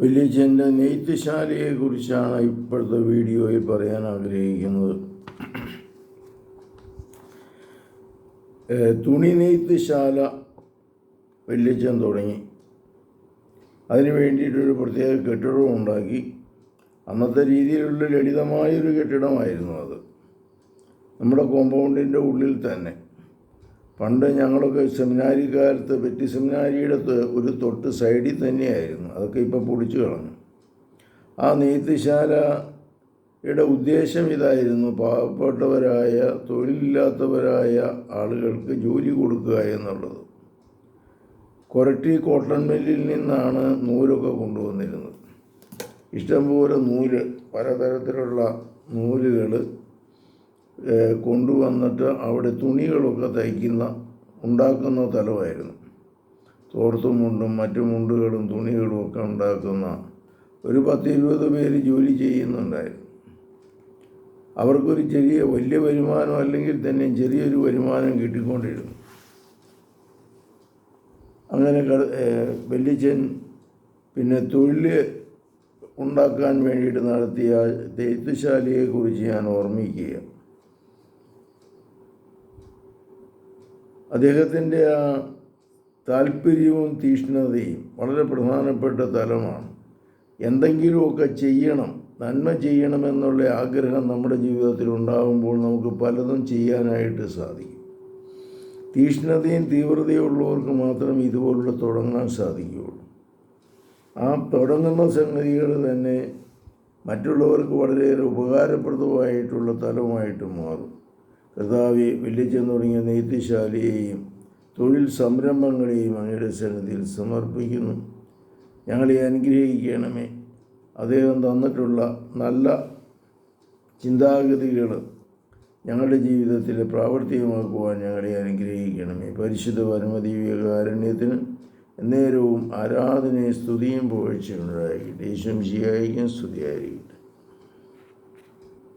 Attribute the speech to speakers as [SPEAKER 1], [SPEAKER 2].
[SPEAKER 1] വില്ലേജന്റെ നെയ്ത്തുശാലയെക്കുറിച്ചാണ് ഇപ്പോഴത്തെ വീഡിയോയിൽ പറയാൻ ആഗ്രഹിക്കുന്നത്. തുണി നെയ്ത്തുശാല വലിയച്ഛൻ തുടങ്ങി. അതിന് വേണ്ടിയിട്ടൊരു പ്രത്യേക കെട്ടിടം ഉണ്ടാക്കി. അന്നത്തെ രീതിയിലുള്ള ലളിതമായൊരു കെട്ടിടമായിരുന്നു അത്. നമ്മുടെ കോമ്പൗണ്ടിന്റെ ഉള്ളിൽ തന്നെ. പണ്ട് ഞങ്ങളൊക്കെ സെമിനാരിക്കാലത്ത് പെറ്റി സെമിനാരിയുടെ ഒരു തൊട്ട് സൈഡിൽ തന്നെയായിരുന്നു. അതൊക്കെ ഇപ്പം പൊളിച്ചു കളഞ്ഞു. ആ നെയ്ത്തുശാലയുടെ ഉദ്ദേശം ഇതായിരുന്നു പാവപ്പെട്ടവരായ തൊഴിലില്ലാത്തവരായ ആളുകൾക്ക് ജോലി കൊടുക്കുക എന്നുള്ളത്. കൊരട്ടി കോട്ടൺ മില്ലിൽ നിന്നാണ് നൂലൊക്കെ കൊണ്ടുവന്നിരുന്നത്. ഇഷ്ടംപോലെ നൂൽ പലതരത്തിലുള്ള നൂലുകൾ കൊണ്ടുവന്നിട്ട് അവിടെ തുണികളൊക്കെ തയ്ക്കുന്ന ഉണ്ടാക്കുന്ന തലമായിരുന്നു. തോർത്തും മുണ്ടും മറ്റു മുണ്ടുകളും തുണികളും ഒക്കെ ഉണ്ടാക്കുന്ന ഒരു പത്ത് ഇരുപത് പേര് ജോലി ചെയ്യുന്നുണ്ടായിരുന്നു. അവർക്കൊരു ചെറിയ വലിയ വരുമാനം അല്ലെങ്കിൽ തന്നെ ചെറിയൊരു വരുമാനം കിട്ടിക്കൊണ്ടിരുന്നു. അങ്ങനെ വല്യച്ഛൻ പിന്നെ തൊഴിൽ ഉണ്ടാക്കാൻ വേണ്ടിയിട്ട് നടത്തിയ തെയ്ത്തുശാലയെക്കുറിച്ച് ഞാൻ ഓർമ്മിക്കുക അദ്ദേഹത്തിന്റെ ആ താല്പര്യവും തീഷ്ണതയും വളരെ പ്രധാനപ്പെട്ട തലമാണ്. എന്തെങ്കിലുമൊക്കെ ചെയ്യണം നന്മ ചെയ്യണമെന്നുള്ള ആഗ്രഹം നമ്മുടെ ജീവിതത്തിൽ ഉണ്ടാകുമ്പോൾ നമുക്ക് പലതും ചെയ്യാനായിട്ട് സാധിക്കും. തീഷ്ണതയും തീവ്രതയും ഉള്ളവർക്ക് മാത്രം ഇതുപോലുള്ള തുടങ്ങാൻ സാധിക്കുകയുള്ളൂ. ആ തുടങ്ങുന്ന സംഗതികൾ തന്നെ മറ്റുള്ളവർക്ക് വളരെയേറെ ഉപകാരപ്രദമായിട്ടുള്ള തലമായിട്ട് മാറും. കർത്താവെ വെല്ലിച്ചൻ തുടങ്ങിയ നെയ്ത്തുശാലയെയും തൊഴിൽ സംരംഭങ്ങളെയും അങ്ങയുടെ സന്നിധിയിൽ സമർപ്പിക്കുന്നു. ഞങ്ങളെ അനുഗ്രഹിക്കണമേ. അദ്ദേഹം തന്നിട്ടുള്ള നല്ല ചിന്താഗതികൾ ഞങ്ങളുടെ ജീവിതത്തിൽ പ്രാവർത്തികമാക്കുവാൻ ഞങ്ങളെ അനുഗ്രഹിക്കണമേ. പരിശുദ്ധ പരമതി നേരവും ആരാധനയും സ്തുതിയും പോഴ്ചയുണ്ടായിരിക്കട്ടെ യേശും ശിയായിരിക്കും സ്തുതിയായിരിക്കട്ടെ.